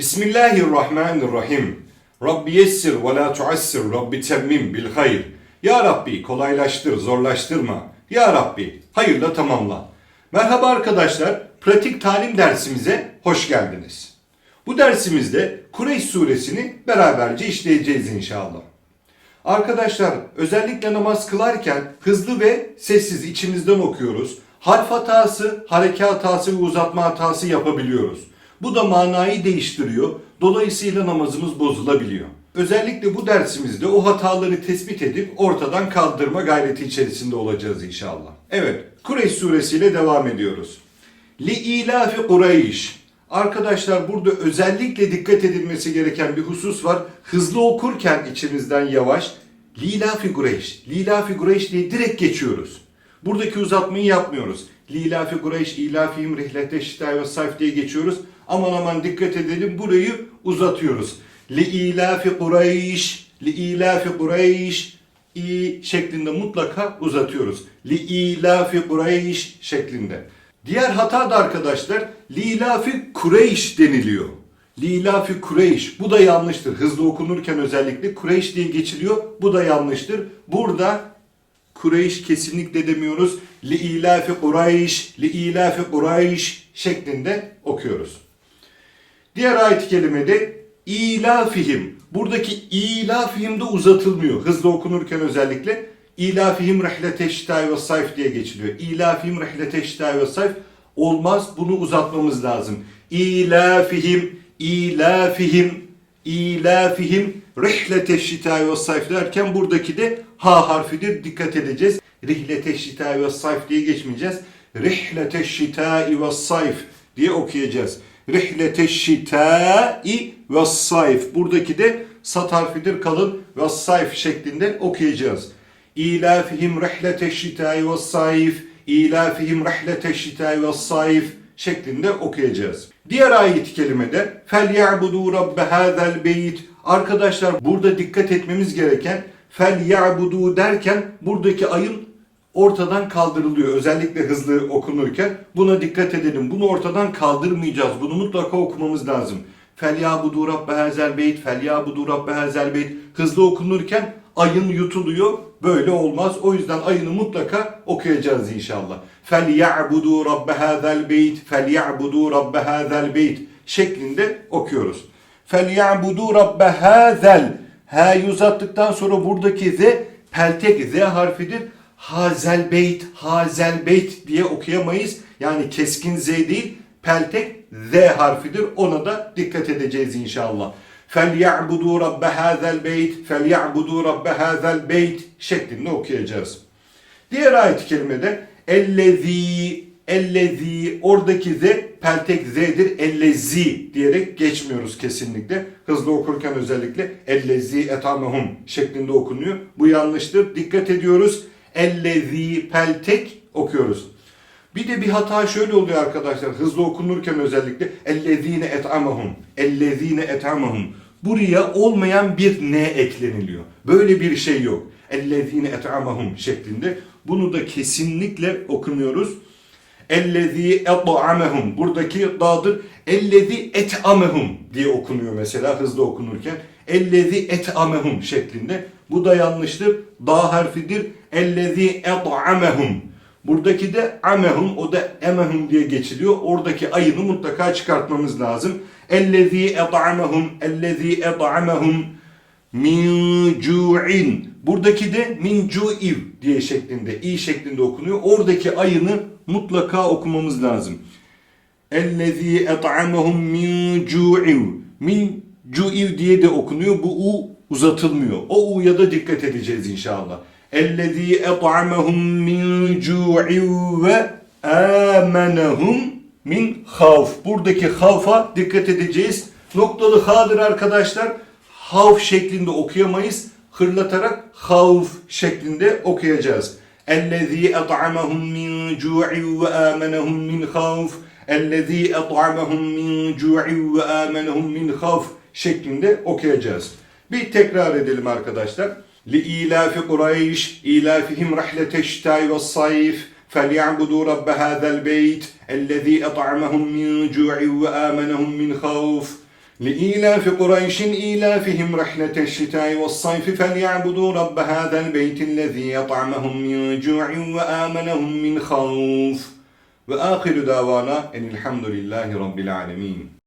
Bismillahirrahmanirrahim. Rabbi yessir ve la tuassir. Rabbi temmim bil hayr. Ya Rabbi kolaylaştır, zorlaştırma. Ya Rabbi hayırla tamamla. Merhaba arkadaşlar. Pratik talim dersimize hoş geldiniz. Bu dersimizde Kureyş suresini beraberce işleyeceğiz inşallah. Arkadaşlar özellikle namaz kılarken hızlı ve sessiz içimizden okuyoruz. Harf hatası, hareke hatası ve uzatma hatası yapabiliyoruz. Bu da manayı değiştiriyor. Dolayısıyla namazımız bozulabiliyor. Özellikle bu dersimizde o hataları tespit edip ortadan kaldırma gayreti içerisinde olacağız inşallah. Evet, Kureyş suresiyle devam ediyoruz. Li ilafi Kureyş. Arkadaşlar burada özellikle dikkat edilmesi gereken bir husus var. Hızlı okurken içimizden yavaş Lilafi Kureyş, Lilafi Kureyş diye direkt geçiyoruz. Buradaki uzatmayı yapmıyoruz. Lilafi Kureyş, ilafihim rihlete şitay ve sayf diye geçiyoruz. Aman aman dikkat edelim burayı uzatıyoruz. Li ilafi Kureyş, li ilafi Kureyş, i şeklinde mutlaka uzatıyoruz. Li ilafi Kureyş şeklinde. Diğer hata da arkadaşlar Lilafi Kureyş deniliyor. Lilafi Kureyş. Bu da yanlıştır. Hızlı okunurken özellikle Kureyş diye geçiliyor. Bu da yanlıştır. Burada Kureyş kesinlikle demiyoruz. Li ilafi Kureyş, li ilafi Kureyş şeklinde okuyoruz. Diğer ayet-i kerimede ilafihim. Buradaki ilafihim de uzatılmıyor. Hızlı okunurken özellikle ilafihim rehlete şitay ve sayf diye geçiliyor. İlafihim rehlete şitay ve sayf olmaz. Bunu uzatmamız lazım. İlafihim, ilafihim, ilafihim rihlete şitay ve sayf derken buradaki de ha harfidir. Dikkat edeceğiz. Rihlete şitay ve sayf diye geçmeyeceğiz. Rihlete şitay ve sayf diye okuyacağız. Rihlete şitai ve sayf. Buradaki de sat harfidir kalın ve sayf şeklinde okuyacağız. İlafihim rihlete şitai ve sayf. İlafihim rihlete şitai ve sayf şeklinde okuyacağız. Diğer ayet-i kerimede fel ya'budu rabbe hazel beyt. Arkadaşlar burada dikkat etmemiz gereken fel ya'budu derken buradaki ayın ortadan kaldırılıyor. Özellikle hızlı okunurken buna dikkat edelim. Bunu ortadan kaldırmayacağız. Bunu mutlaka okumamız lazım. Felyabudu rabbe hazel beyt, felyabudu rabbe hazel beyt. Hızlı okunurken ayın yutuluyor. Böyle olmaz. O yüzden ayını mutlaka okuyacağız inşallah. Felyabudu rabbe hazel beyt, felyabudu rabbe hazel beyt şeklinde okuyoruz. Felyabudu rabbe hazel. H'yi uzattıktan sonra buradaki z peltek z harfidir Hazel beyt, hazel beyt diye okuyamayız. Yani keskin z değil, peltek z harfidir. Ona da dikkat edeceğiz inşallah. فَلْيَعْبُدُوا رَبَّ هَذَا الْبَيْتِ فَلْيَعْبُدُوا رَبَّ هَذَا الْبَيْتِ şeklinde okuyacağız. Diğer ayet-i kerimede ellezi ellezi oradaki z peltek z'dir ellezi diyerek geçmiyoruz kesinlikle. Hızlı okurken özellikle ellezi etamehum şeklinde okunuyor. Bu yanlıştır. Dikkat ediyoruz. Ellezi peltek okuyoruz. Bir de bir hata şöyle oluyor arkadaşlar. Hızlı okunurken özellikle ellezine et'amahum. Ellezine et'amahum. Buraya olmayan bir ne ekleniliyor. Böyle bir şey yok. Ellezine et'amahum şeklinde. Bunu da kesinlikle okunuyoruz. Ellezî et'amehum. Buradaki da'dır. Ellezî et'amehum diye okunuyor mesela hızlı okunurken. Ellezî et'amehum şeklinde. Bu da yanlıştır. Da harfidir. Ellezî et'amehum. Buradaki de amehum o da emehum diye geçiliyor. Oradaki ayını mutlaka çıkartmamız lazım. Ellezî et'amehum. Ellezî et'amehum min cu'in. Buradaki de min cu'iv diye şeklinde, i şeklinde okunuyor. Oradaki ayını mutlaka okumamız lazım. Ellezî et'amehum min cu'iv. Min cu'iv diye de okunuyor. Bu u uzatılmıyor. O u'ya da dikkat edeceğiz inşallah. Ellezî et'amehum min cu'iv ve âmenehum min havf. Buradaki havfa dikkat edeceğiz. Noktalı ha'dır arkadaşlar. Havf şeklinde okuyamayız. Hırlatarak havf şeklinde okuyacağız. Ellezî et'amehum min cu'iv ve âmenehum min havf. Ellezî et'amehum min cu'iv ve âmenehum min havf şeklinde okuyacağız. Bir tekrar edelim arkadaşlar. لإيلاف قريش إيلافهم رحلة الشتاء والصيف فليعبدوا رب هذا البيت الذي أطعمهم من جوع وآمنهم من خوف لإيلاف قريش إيلافهم رحلة الشتاء والصيف فليعبدوا رب هذا البيت الذي يطعمهم من جوع وآمنهم من خوف وآخر دعوانا أن الحمد لله رب العالمين